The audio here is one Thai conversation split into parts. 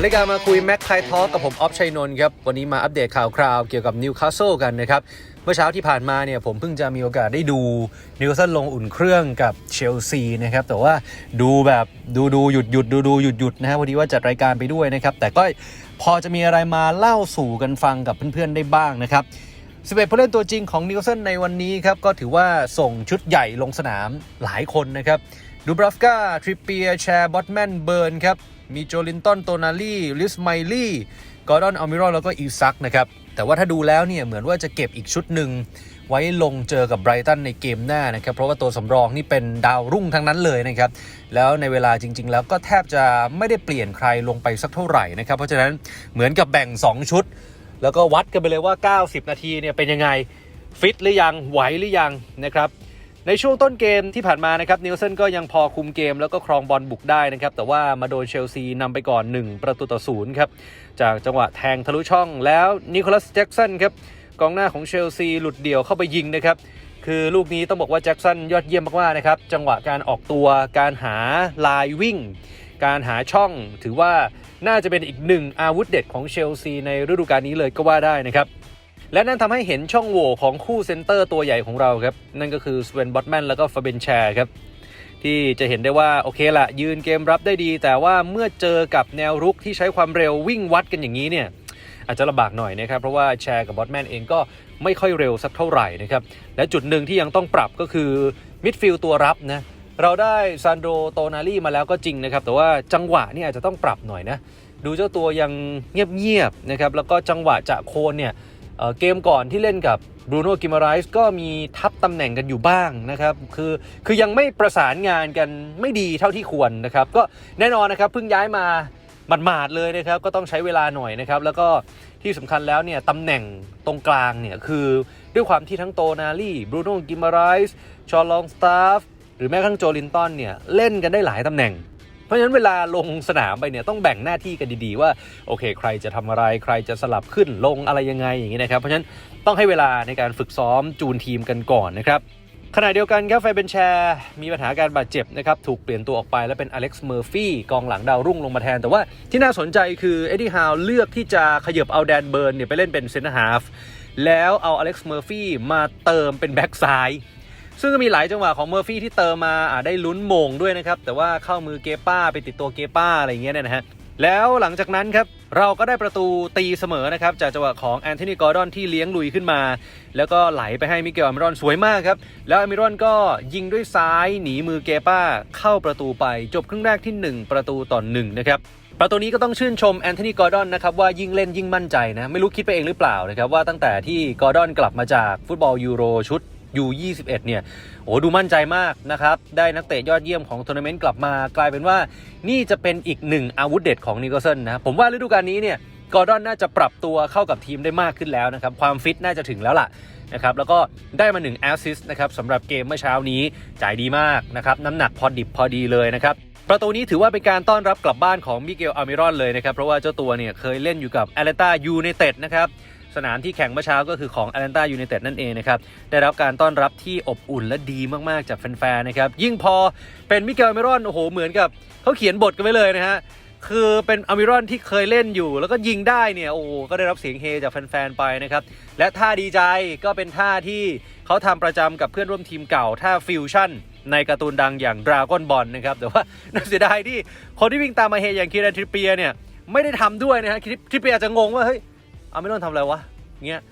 วัสดีการมาคุยแม็กไททอกับผมออฟชัยนนท์ครับ วันนี้มาอัปเดตข่าวคราวเกี่ยวกับนิวคาสเซิลกันนะครับ เมื่อเช้าที่ผ่านมาเนี่ยผมเพิ่งจะมีโอกาสได้ดูนิวคาสเซิลลงอุ่นเครื่องกับเชลซีนะครับ แต่ว่าดูแบบดูดูหยุดหยุดดูดูหยุดหยุดนะฮะพอดีว่าจัดรายการไปด้วยนะครับ แต่ก็พอจะมีอะไรมาเล่าสู่กันฟังกับเพื่อนๆได้บ้างนะครับ11ผู้เล่นตัวจริงของนิวคาสเซิลในวันนี้ครับก็ถือว่าส่งชุดใหญ่ลงสนามหลายคนนะครับดูบราฟกาทริปเปียแชร์บอตแมนเบิร์นครับ มีโจลินตันโตนาลีลิสไมลี่กอร์ดอนอัลมิรอนแล้วก็อีซักนะครับ แต่ว่าถ้าดูแล้วเนี่ยเหมือนว่าจะเก็บอีกชุดหนึ่ง ไว้ลงเจอกับไบรตันในเกมหน้านะครับ เพราะว่าตัวสำรองนี่เป็นดาวรุ่งทั้งนั้นเลยนะครับ แล้วในเวลาจริง ๆ แล้วก็แทบจะไม่ได้เปลี่ยนใครลงไปสักเท่าไหร่นะครับ เพราะฉะนั้นเหมือนกับแบ่ง 2 ชุด แล้วก็วัดกันไปเลยว่า 90 นาทีเนี่ยเป็นยังไงฟิตหรือยังไหวหรือยังนะครับ ในช่วงต้นเกมที่ผ่านมานะครับนิวเซนก็ยังพอคุมเกมแล้วก็ครองบอลบุกได้นะครับ แต่ว่ามาโดนเชลซีนำไปก่อน 1 ประตูต่อศูนย์ครับจากจังหวะแทงทะลุช่องแล้วนิโคลัสแจ็กสันครับกองหน้าของเชลซีหลุดเดี่ยวเข้าไปยิงนะครับคือลูกนี้ต้องบอกว่าแจ็กสันยอดเยี่ยมมากๆนะครับจังหวะการออกตัวการหาลายวิ่ง การหาช่องถือว่าน่าจะเป็นอีกหนึ่งอาวุธเด็ดของเชลซีในฤดูกาลนี้เลยก็ว่าได้นะครับ และนั่นทำให้เห็นช่องโหว่ของคู่เซนเตอร์ตัวใหญ่ของเราครับ นั่นก็คือสเวนบอตแมนแล้วก็ฟาเบนแชร์ครับ ที่จะเห็นได้ว่าโอเคละยืนเกมรับได้ดี แต่ว่าเมื่อเจอกับแนวรุกที่ใช้ความเร็ววิ่งวัดกันอย่างนี้เนี่ยอาจจะลำบากหน่อยนะครับเพราะว่าแชร์กับบอตแมนเองก็ไม่ค่อยเร็วสักเท่าไหร่นะครับและจุดหนึ่งที่ยังต้องปรับก็คือมิดฟิลด์ตัวรับนะเราได้ซานโดโตนาลีมาแล้วก็จริงนะครับ แต่ว่าจังหวะนี่อาจจะต้องปรับหน่อยนะ ดูเจ้าตัวยังเงียบๆนะครับ แล้วก็จังหวะจะโคนเนี่ย เกมก่อนที่เล่นกับบรูโน่กิมาไรส์ก็มีทับตำแหน่งกันอยู่บ้างนะครับ คือคือยังไม่ประสานงานกันไม่ดีเท่าที่ควรนะครับ ก็แน่นอนนะครับเพิ่งย้ายมาหมาดๆเลยนะครับ ก็ต้องใช้เวลาหน่อยนะครับ แล้วก็ที่สำคัญแล้วเนี่ยตำแหน่งตรงกลางเนี่ยคือด้วยความที่ทั้งโตนาลี่บรูโน่กิมาไรส์ชอลลองสตาฟหรือแม้กระทั่งโจลินตันเนี่ยเล่นกันได้หลายตำแหน่ง เพราะฉะนั้นเวลาลงสนามไปเนี่ยต้องแบ่งหน้าที่กันดีๆว่าโอเค ใครจะทำอะไรใครจะสลับขึ้นลงอะไรยังไงอย่างนี้นะครับเพราะฉะนั้นต้องให้เวลาในการฝึกซ้อมจูนทีมกันก่อนนะครับขณะเดียวกันครับไฟเบนแชร์มีปัญหาการบาดเจ็บนะครับถูกเปลี่ยนตัวออกไปแล้วเป็นอเล็กซ์เมอร์ฟี่กองหลังดาวรุ่งลงมาแทน แต่ว่าที่น่าสนใจคือเอ็ดดี้ฮาวเลือกที่จะขยับเอาแดนเบิร์นเนี่ยไปเล่นเป็นเซนเตอร์ฮาฟแล้วเอาอเล็กซ์เมอร์ฟี่มาเติมเป็นแบ็กซ้าย ซึ่งก็มีหลายจังหวะของเมอร์ฟี่ที่เติมมาอาได้ลุ้นโมงด้วยนะครับ แต่ว่าเข้ามือเกป้าไปติดตัวเกป้าอะไรอย่างเงี้ยเนี่ยนะฮะแล้วหลังจากนั้นครับเราก็ได้ประตูตีเสมอนะครับ จากจังหวะของแอนโทนีกอร์ดอนที่เลี้ยงลุยขึ้นมา แล้วก็ไหลไปให้มิเกลอามรอนสวยมากครับ แล้วอามรอนก็ยิงด้วยซ้ายหนีมือเกป้าเข้าประตูไปจบครึ่งแรกที่ 1 ประตูต่อ1นะครับประตูนี้ก็ต้องชื่นชมแอนโทนีกอร์ดอนนะครับว่ายิ่งเล่นยิ่งมั่นใจนะ ไม่รู้คิดไปเองหรือเปล่านะครับว่าตั้งแต่ที่กอร์ดอนกลับมาจากฟุตบอลยูโรชุด U21 เนี่ยโอ้ดูมั่นใจมากนะครับ ได้นักเตะยอดเยี่ยมของทัวร์นาเมนต์กลับมากลายเป็นว่านี่จะเป็นอีกหนึ่งอาวุธเด็ดของนิโคลสันนะผมว่าฤดูกาลนี้เนี่ยกอร์ดอนน่าจะปรับตัวเข้ากับทีมได้มากขึ้นแล้วนะครับ ความฟิตน่าจะถึงแล้วล่ะนะครับแล้วก็ได้มา1แอสซิสต์นะครับสำหรับเกมเมื่อเช้านี้จ่ายดีมากนะครับน้ำหนักพอดิบพอดีเลยนะครับประตูนี้ถือว่าเป็นการต้อนรับกลับบ้านของมิเกลอามิรอนเลยนะครับ เพราะว่าเจ้าตัวเนี่ยเคยเล่นอยู่กับแอตแลตายูไนเต็ดนะครับ สนามที่แข่งเมื่อเช้าก็คือของแอตแลนตายูไนเต็ดนั่นเองนะครับ ได้รับการต้อนรับที่อบอุ่นและดีมากๆจากแฟนๆนะครับ ยิ่งพอเป็นมิเกลอามิรอนโอ้โหเหมือนกับเขาเขียนบทกันไว้เลยนะฮะคือเป็นอามิรอนที่เคยเล่นอยู่แล้วก็ยิงได้เนี่ยโอ้ก็ได้รับเสียงเฮจากแฟนๆไปนะครับ และท่าดีใจก็เป็นท่าที่เขาทำประจำกับเพื่อนร่วมทีมเก่าท่าฟิวชั่นในการ์ตูนดังอย่างดราก้อนบอลนะครับแต่ว่าน่าเสียดายที่คนที่วิ่งตามมาเฮอย่างคีรันทริปเปียเนี่ยไม่ได้ทำด้วยนะฮะทริปเปียอาจจะงงว่าเฮ้ย เอาไมิรอนทำอะไรวะเงี้ย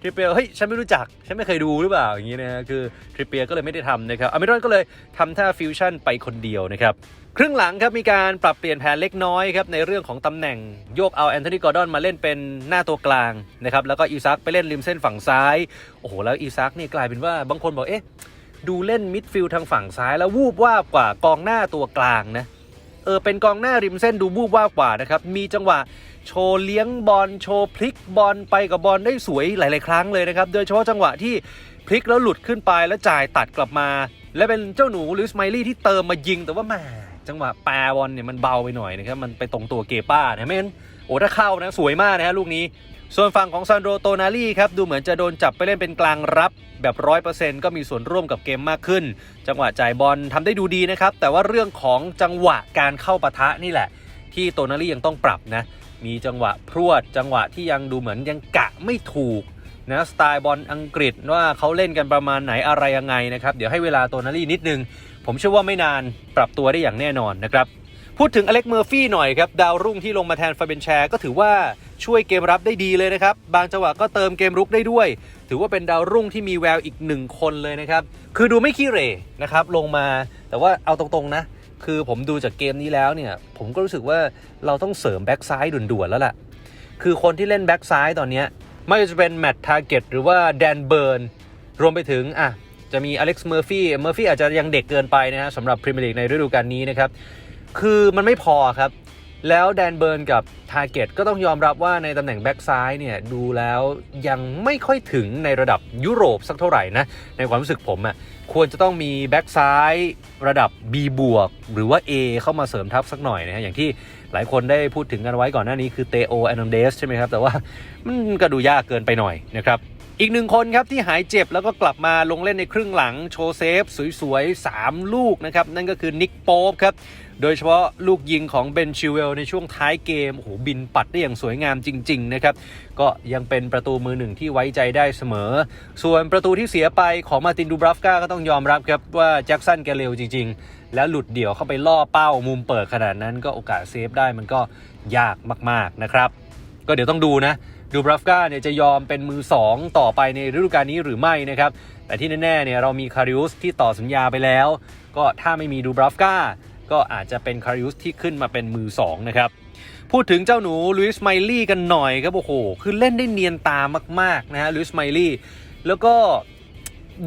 ทริปเปียเฮ้ยฉันไม่รู้จัก ฉันไม่เคยดูหรือเปล่าอย่างนี้นะฮะคือทริปเปียก็เลยไม่ได้ทำนะครับอเมรอนก็เลยทำท่าฟิวชั่นไปคนเดียวนะครับครึ่งหลังครับมีการปรับเปลี่ยนแผนเล็กน้อยครับในเรื่องของตำแหน่งโยกเอาแอนโทนีกอร์ดอนมาเล่นเป็นหน้าตัวกลางนะครับแล้วก็อีซักไปเล่นริมเส้นฝั่งซ้าย โอ้โหแล้วอีซักนี่กลายเป็นว่าบางคนบอกเอ๊ะดูเล่นมิดฟิลด์ทางฝั่งซ้ายแล้ววูบวาบกว่ากองหน้าตัวกลางนะ เออเป็นกองหน้าริมเส้นดูบูบว่ากว่านะครับ มีจังหวะโชว์เลี้ยงบอลโชว์พลิกบอลไปกับบอลได้สวยหลาย ๆ ครั้งเลยนะครับ โดยเฉพาะจังหวะที่พลิกแล้วหลุดขึ้นไปแล้วจ่ายตัดกลับมา และเป็นเจ้าหนูหรือสไมลี่ที่เติมมายิงแต่ว่าแหมจังหวะแปรบอลเนี่ยมันเบาไปหน่อยนะครับมันไปตรงตัวเกป้านะไม่งั้นโอ้ถ้าเข้านะสวยมากนะฮะลูกนี้ ส่วนฝั่งของซานโดโตนาลีครับดูเหมือนจะโดนจับไปเล่นเป็นกลางรับแบบร้อยเปอร์เซ็นต์ก็มีส่วนร่วมกับเกมมากขึ้น จังหวะจ่ายบอลทำได้ดูดีนะครับ แต่ว่าเรื่องของจังหวะการเข้าปะทะนี่แหละ ที่โตนารียังต้องปรับนะ มีจังหวะพรวด จังหวะที่ยังดูเหมือนยังกะไม่ถูกนะสไตล์บอลอังกฤษว่าเขาเล่นกันประมาณไหนอะไรยังไงนะครับเดี๋ยวให้เวลาโตนารีนิดนึง ผมเชื่อว่าไม่นานปรับตัวได้อย่างแน่นอนนะครับ พูดถึงอเล็กเมอร์ฟี่หน่อยครับ ดาวรุ่งที่ลงมาแทนฟาเบนแชร์ก็ถือว่าช่วยเกมรับได้ดีเลยนะครับ บางจังหวะก็เติมเกมรุกได้ด้วย ถือว่าเป็นดาวรุ่งที่มีแววอีกหนึ่งคนเลยนะครับ คือดูไม่ขี้เหร่นะครับลงมาแต่ว่าเอาตรงๆนะ คือผมดูจากเกมนี้แล้วเนี่ย ผมก็รู้สึกว่าเราต้องเสริมแบ็กซ้ายด่วนๆแล้วล่ะ คือคนที่เล่นแบ็กซ้ายตอนนี้ไม่ว่าจะเป็นแมตต์ทาร์เก็ตหรือว่าแดนเบิร์นรวมไปถึงอะจะมีอเล็กซ์เมอร์ฟี่เมอร์ฟี่อาจจะยังเด็กเกินไปนะฮะสำหรับพรีเมียร์ลีกในฤดูกาลนี้นะครับ คือมันไม่พอครับ แล้วแดนเบิร์นกับทาร์เก็ตก็ต้องยอมรับว่าในตำแหน่งแบ็กซ้ายเนี่ยดูแล้วยังไม่ค่อยถึงในระดับยุโรปสักเท่าไหร่นะ ในความรู้สึกผมอะ่ะควรจะต้องมีแบ็กซ้ายระดับ B บวกหรือว่า A เข้ามาเสริมทัพสักหน่อยนะฮะอย่างที่หลายคนได้พูดถึงกันไว้ก่อนหน้านี้คือเตโอแอนนเดสใช่ไหมครับ แต่ว่ามันก็ดูยากเกินไปหน่อยนะครับอีกหนึ่งคนครับที่หายเจ็บแล้วก็กลับมาลงเล่นในครึ่งหลังโชว์เซฟ สวยๆ 3 ลูกนะครับ นั่นก็คือนิกโป๊ปครับ โดยเฉพาะลูกยิงของเบนชิวเวลในช่วงท้ายเกม โอ้โห บินปัดได้อย่างสวยงามจริง ๆ นะครับ ก็ยังเป็นประตูมือหนึ่งที่ไว้ใจได้เสมอ ส่วนประตูที่เสียไปของมาตินดูบราฟกาก็ต้องยอมรับครับ ว่าแจ็คสันแกเร็วจริง ๆ แล้วหลุดเดี่ยวเข้าไปล่อเป้ามุมเปิดขนาดนั้นก็โอกาสเซฟได้มันก็ยากมากๆนะครับ ก็เดี๋ยวต้องดูนะดูบราฟกาเนี่ยจะยอมเป็นมือ 2 ต่อไปในฤดูกาลนี้หรือไม่นะครับแต่ที่แน่ๆเนี่ยเรามีคาริอุสที่ต่อสัญญาไปแล้ว ก็ถ้าไม่มีดูบราฟกา ก็อาจจะเป็นคาริอุสที่ขึ้นมาเป็นมือ2นะครับพูดถึงเจ้าหนูลุยส์ไมลี่กันหน่อยครับโอ้โหคือเล่นได้เนียนตามากๆนะฮะลุยส์ไมลี่แล้วก็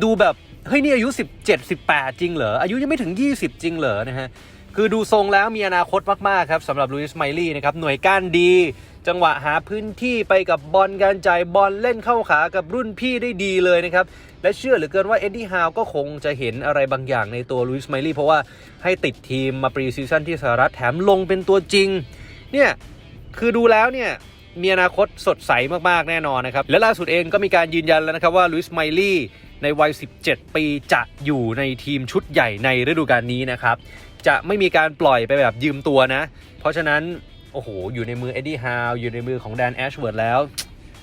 ดูแบบเฮ้ยนี่อายุ 17 18 จริงเหรอ อายุยังไม่ถึง 20 จริงเหรอนะฮะ คือดูทรงแล้วมีอนาคตมาก ๆ ครับสำหรับลุยส์ไมลี่นะครับ หน่วยก้านดี จังหวะหาพื้นที่ไปกับบอลการจ่ายบอลเล่นเข้าขากับรุ่นพี่ได้ดีเลยนะครับ และเชื่อเหลือเกินว่าเอ็ดดี้ฮาวก็คงจะเห็นอะไรบางอย่างในตัวลุยส์ไมลี่เพราะว่าให้ติดทีมมาปรีซีซั่นที่สหรัฐแถมลงเป็นตัวจริง เนี่ย คือดูแล้วเนี่ยมีอนาคตสดใสมาก ๆ แน่นอนนะครับ และล่าสุดเองก็มีการยืนยันแล้วนะครับว่าลุยส์ไมลี่ในวัย 17 ปีจะอยู่ในทีมชุดใหญ่ในฤดูกาลนี้นะครับ จะไม่มีการปล่อยไปแบบยืมตัวนะ เพราะฉะนั้น โอ้โห อยู่ในมือเอ็ดดี้ฮาวอยู่ในมือของแดนแอชเวิร์ดแล้ว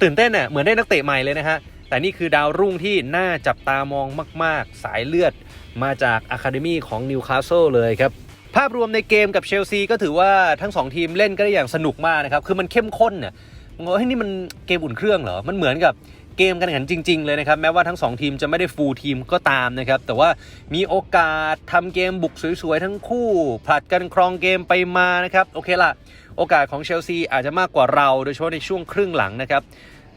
ตื่นเต้นเน่ะเหมือนได้นักเตะใหม่เลยนะฮะ แต่นี่คือดาวรุ่งที่น่าจับตามองมาก ๆ สายเลือดมาจากอะคาเดมีของนิวคาสเซิลเลยครับภาพรวมในเกมกับเชลซีก็ถือว่าทั้ง 2 ทีมเล่นก็ได้อย่างสนุกมากนะครับ คือมันเข้มข้นเนี่ยงงเฮ้ยนี่มันเกมอุ่นเครื่องเหรอ มันเหมือนกับเกมการแข่งขันจริง ๆ เลยนะครับ แม้ว่าทั้ง 2 ทีมจะไม่ได้ฟูลทีมก็ตามนะครับ แต่ว่ามีโอกาสทำเกมบุกสวย ๆ ทั้งคู่ผลัดกันครองเกมไปมานะครับ โอเคละ โอกาสของเชลซีอาจจะมากกว่าเราโดยเฉพาะในช่วงครึ่งหลังนะครับ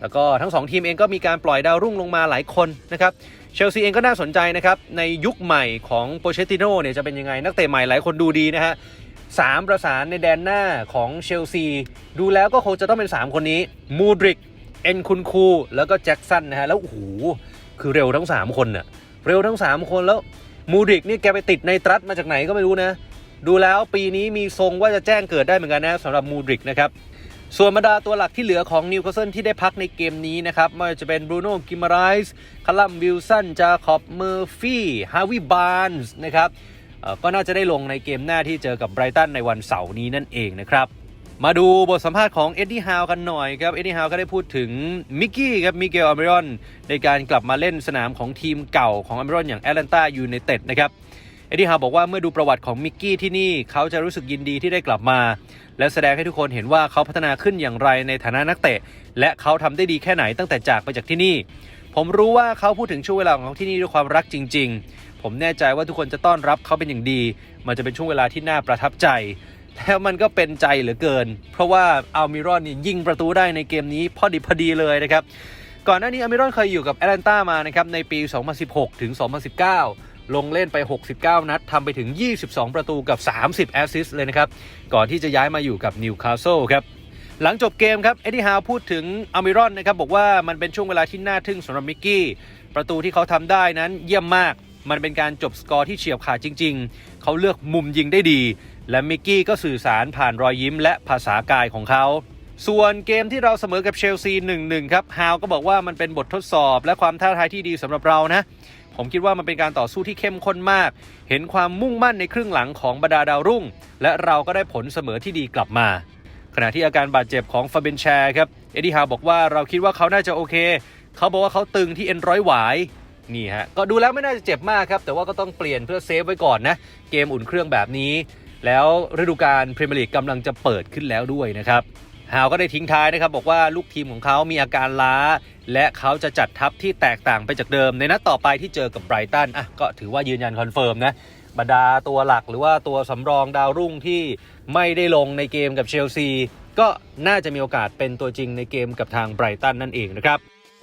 แล้วก็ทั้ง 2 ทีมเองก็มีการปล่อยดาวรุ่งลงมาหลายคนนะครับเชลซีเองก็น่าสนใจนะครับในยุคใหม่ของโปเชติโน่เนี่ยจะเป็นยังไง นักเตะใหม่หลายคนดูดีนะฮะสามประสานในแดนหน้าของเชลซี ดูแล้วก็คงจะต้องเป็น 3 คนนี้มูดริกเอ็นคุนคู แล้วก็แจ็คสันนะฮะแล้วโอ้โหคือเร็วทั้ง 3 คนเน่ะเร็วทั้ง 3 คนแล้วมูดริกนี่แกไปติดในตรัสมาจากไหนก็ไม่รู้นะ ดูแล้วปีนี้มีทรงว่าจะแจ้งเกิดได้เหมือนกันนะสำหรับมูดริกนะครับส่วนบรรดาตัวหลักที่เหลือของนิวคาสเซิลที่ได้พักในเกมนี้นะครับไม่ว่าจะเป็นบรูโน่กิมารายส์คาลัมวิลสันจาคอบเมอร์ฟี่ฮาวิบานส์นะครับก็น่าจะได้ลงในเกมหน้าที่เจอกับไบรตันในวันเสาร์นี้นั่นเองนะครับมาดูบทสัมภาษณ์ของเอ็ดดี้ฮาวกันหน่อยครับเอ็ดดี้ฮาวก็ได้พูดถึงมิกกี้ครับมิเกลอเมรอนในการกลับมาเล่นสนามของทีมเก่าของอเมรอนอย่างแอตแลนตายูไนเต็ดนะครับ อ็ดดี้ฮาวบอกว่าเมื่อดูประวัติของมิกกี้ที่นี่เขาจะรู้สึกยินดีที่ได้กลับมา และแสดงให้ทุกคนเห็นว่าเขาพัฒนาขึ้นอย่างไรในฐานะนักเตะ และเขาทำได้ดีแค่ไหนตั้งแต่จากไปจากที่นี่ ผมรู้ว่าเขาพูดถึงช่วงเวลาของเขาที่นี่ด้วยความรักจริง ๆ ผมแน่ใจว่าทุกคนจะต้อนรับเขาเป็นอย่างดี มันจะเป็นช่วงเวลาที่น่าประทับใจแล้วมันก็เป็นใจเหลือเกิน เพราะว่าอัลมิรอนนี่ยิงประตูได้ในเกมนี้พอดีพอดีเลยนะครับก่อนหน้านี้อัลมิรอนเคยอยู่กับแอตแลนตามานะครับในปี 2016 ถึง 2019 ลงเล่นไป 69 นัดทำไปถึง 22 ประตูกับ 30 แอสซิสต์เลยนะครับ ก่อนที่จะย้ายมาอยู่กับนิวคาสเซิลครับหลังจบเกมครับ เอ็ดดี้ฮาวพูดถึงอัลมิรอนนะครับ บอกว่ามันเป็นช่วงเวลาที่น่าทึ่งสำหรับมิกกี้ ประตูที่เขาทำได้นั้นเยี่ยมมาก มันเป็นการจบสกอร์ที่เฉียบขาดจริง ๆ เขาเลือกมุมยิงได้ดี และมิกกี้ก็สื่อสารผ่านรอยยิ้มและภาษากายของเขา ส่วนเกมที่เราเสมอกับเชลซี 1-1 ครับฮาวก็บอกว่ามันเป็นบททดสอบ และความท้าทายที่ดีสำหรับเรานะ ผมคิดว่ามันเป็นการต่อสู้ที่เข้มข้นมาก เห็นความมุ่งมั่นในครึ่งหลังของบรรดาดาวรุ่ง และเราก็ได้ผลเสมอที่ดีกลับมา ขณะที่อาการบาดเจ็บของฟาเบนแชร์ครับเอ็ดดี้ฮาวบอกว่าเราคิดว่าเขาน่าจะโอเค เขาบอกว่าเขาตึงที่เอ็นร้อยหวายนี่ฮะก็ดูแล้วไม่น่าจะเจ็บมากครับ แต่ว่าก็ต้องเปลี่ยนเพื่อเซฟไว้ก่อนนะ เกมอุ่นเครื่องแบบนี้ แล้วฤดูกาลพรีเมียร์ลีกกำลังจะเปิดขึ้นแล้วด้วยนะครับ ฮาวก็ได้ทิ้งท้ายนะครับ บอกว่าลูกทีมของเขามีอาการล้า และเขาจะจัดทัพที่แตกต่างไปจากเดิม ในนัดต่อไปที่เจอกับไบรตันอะก็ถือว่ายืนยันคอนเฟิร์มนะบรรดาตัวหลักหรือว่าตัวสำรองดาวรุ่งที่ไม่ได้ลงในเกมกับเชลซีก็น่าจะมีโอกาสเป็นตัวจริงในเกมกับทางไบรตันนั่นเองนะครับ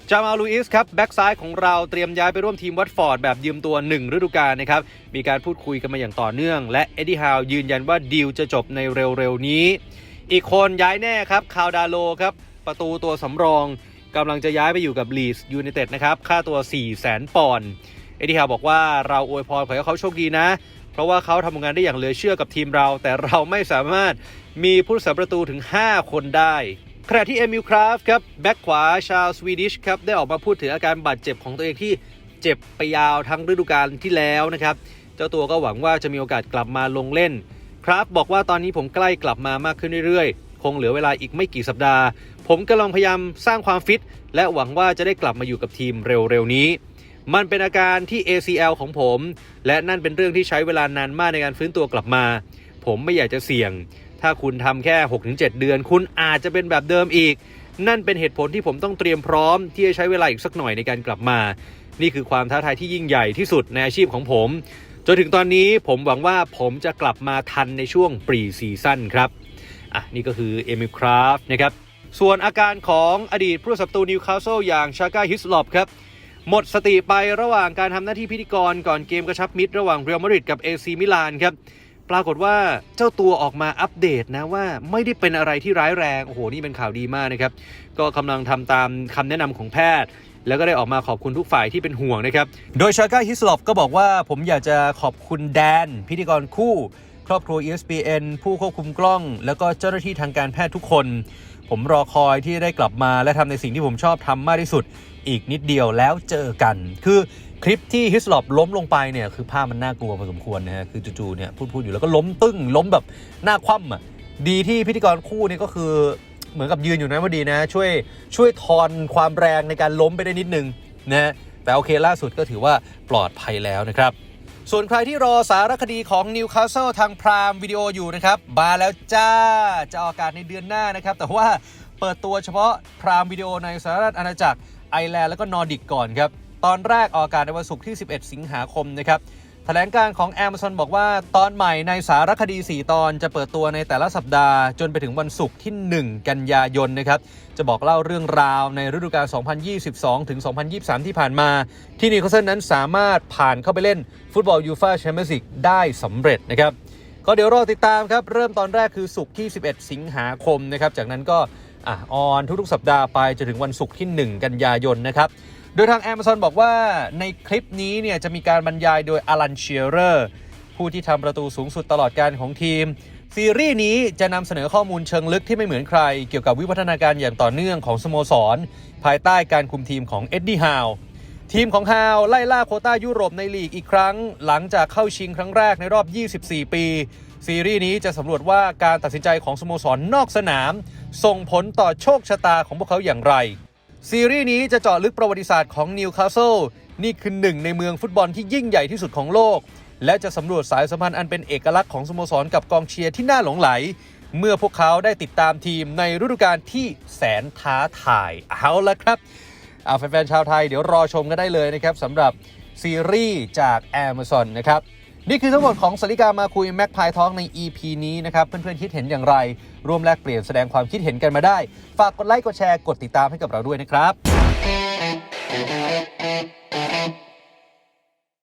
จามาลูอิสครับ แบ็กซ้ายของเราเตรียมย้ายไปร่วมทีมวัตฟอร์ดแบบยืมตัว 1 ฤดูกาลนะครับ มีการพูดคุยกันมาอย่างต่อเนื่อง และเอ็ดดี้ฮาวยืนยันว่าดีลจะจบในเร็วๆนี้ อีกคนย้ายแน่ครับคาวดาโลครับประตูตัวสำรองกำลังจะย้ายไปอยู่กับลีสยูไนเต็ดนะครับ ค่าตัว 4 0 0แสนปอนด์เอ็ดดี้ฮาวบอกว่าเราอวยพรขอให้เขาโชคดีนะ เพราะว่าเขาทำงานได้อย่างเหลือเชื่อกับทีมเรา แต่เราไม่สามารถมีผู้รักษาประตูถึง 5 คนได้ขณะที่เอมิลคราฟครับแบ็กขวาชาวสวีดิชครับได้ออกมาพูดถึงอาการบาดเจ็บของตัวเองที่เจ็บไปยาวทั้งฤดูกาลที่แล้วนะครับ เจ้าตัวก็หวังว่าจะมีโอกาสกลับมาลงเล่น ครับบอกว่าตอนนี้ผมใกล้กลับมามากขึ้นเรื่อยๆ คงเหลือเวลาอีกไม่กี่สัปดาห์ ผมกำลังพยายามสร้างความฟิต และหวังว่าจะได้กลับมาอยู่กับทีมเร็วๆนี้ มันเป็นอาการที่ ACL ของผม และนั่นเป็นเรื่องที่ใช้เวลานานมากในการฟื้นตัวกลับมา ผมไม่อยากจะเสี่ยง ถ้าคุณทำแค่ 6-7 เดือน คุณอาจจะเป็นแบบเดิมอีก นั่นเป็นเหตุผลที่ผมต้องเตรียมพร้อม ที่จะใช้เวลาอีกสักหน่อยในการกลับมา นี่คือความท้าทายที่ยิ่งใหญ่ที่สุดในอาชีพของผม จนถึงตอนนี้ผมหวังว่าผมจะกลับมาทันในช่วงปรีซีซั่นครับ อะ นี่ก็คือเอมิคราฟนะครับ ส่วนอาการของอดีตผู้สับตูนิวคาสเซิลอย่างชาก้าฮิสลอปครับ หมดสติไประหว่างการทำหน้าที่พิธีกรก่อนเกมกระชับมิตรระหว่างเรอัลมาดริดกับเอซีมิลานครับปรากฏว่าเจ้าตัวออกมาอัปเดตนะว่าไม่ได้เป็นอะไรที่ร้ายแรง โอ้โห นี่เป็นข่าวดีมากนะครับ ก็กำลังทำตามคำแนะนำของแพทย์ แล้วก็ได้ออกมาขอบคุณทุกฝ่ายที่เป็นห่วงนะครับ โดยชาก้าฮิสลอฟก็บอกว่าผมอยากจะขอบคุณแดน พิธีกรคู่ ครอบครัว ESPN ผู้ควบคุมกล้อง แล้วก็เจ้าหน้าที่ทางการแพทย์ทุกคน ผมรอคอยที่ได้กลับมาและทำในสิ่งที่ผมชอบทำมากที่สุด อีกนิดเดียวแล้วเจอกัน คือคลิปที่ฮิสลอปล้มลงไปเนี่ยคือภาพมันน่ากลัวพอสมควรนะฮะคือจู่ๆเนี่ยพูดพูดอยู่แล้วก็ล้มตึ้งล้มแบบหน้าคว่ำอะดีที่พิธีกรคู่นี่ก็คือ เหมือนกับยืนอยู่นะว่าดีนะ ช่วยช่วยทอนความแรงในการล้มไปได้นิดนึงนะแต่โอเคล่าสุดก็ถือว่าปลอดภัยแล้วนะครับ ส่วนใครที่รอสารคดีของนิวคาสเซิลทางพรามวิดีโออยู่นะครับมาแล้วจ้า จะออกอากาศในเดือนหน้านะครับ แต่ว่าเปิดตัวเฉพาะพรามวิดีโอในสหรัฐอาณาจักรไอร์แลนด์แล้วก็นอร์ดิกก่อนครับ ตอนแรกออกอากาศในวันศุกร์ที่ 11 สิงหาคมนะครับ แถลงการของ Amazon บอกว่าตอนใหม่ในสารคดี 4 ตอนจะเปิดตัวในแต่ละสัปดาห์ จนไปถึงวันศุกร์ที่ 1 กันยายนนะครับ จะบอกเล่าเรื่องราวในฤดูกาล 2022 ถึง 2023 ที่ผ่านมา ที่นิวคาสเซิลนั้นสามารถผ่านเข้าไปเล่นฟุตบอลยูฟ่าแชมเปี้ยนส์ลีกได้สำเร็จนะครับ ก็เดี๋ยวรอติดตามครับ เริ่มตอนแรกคือศุกร์ที่ 11 สิงหาคมนะครับจากนั้นก็อ่ออนทุกๆ สัปดาห์ไปจนถึงวันศุกร์ที่ 1 กันยายนนะครับ โดยทาง Amazon บอกว่าในคลิปนี้เนี่ยจะมีการบรรยายโดยอลันเชียร์เรอร์ผู้ที่ทำประตูสูงสุดตลอดการของทีม ซีรีส์นี้จะนำเสนอข้อมูลเชิงลึกที่ไม่เหมือนใคร เกี่ยวกับวิวัฒนาการอย่างต่อเนื่องของสโมสร ภายใต้การคุมทีมของเอ็ดดี้ฮาวทีมของฮาวไล่ล่าโคต้ายุโรปในลีกอีกครั้ง หลังจากเข้าชิงครั้งแรกในรอบ 24 ปี ซีรีส์นี้จะสำรวจว่าการตัดสินใจของสโมสรนอกสนาม ส่งผลต่อโชคชะตาของพวกเขาอย่างไร ซีรีส์นี้จะเจาะลึกประวัติศาสตร์ของนิวคาสเซิลนี่คือหนึ่งในเมืองฟุตบอลที่ยิ่งใหญ่ที่สุดของโลก และจะสำรวจสายสัมพันธ์อันเป็นเอกลักษณ์ของสโมสรกับกองเชียร์ที่น่าหลงไหล เมื่อพวกเขาได้ติดตามทีมในฤดูกาลที่แสนท้าทายเอาละครับอ่าแฟนๆชาวไทยเดี๋ยวรอชมกันได้เลยนะครับสำหรับซีรีส์จาก Amazon นะครับ นี่คือทั้งหมดของสลิกามาคุยแม็กพายท้องใน EP นี้นะครับ เพื่อนๆคิดเห็นอย่างไร ร่วมแลกเปลี่ยนแสดงความคิดเห็นกันมาได้ ฝากกดไลค์กดแชร์กดติดตามให้กับเราด้วยนะครับ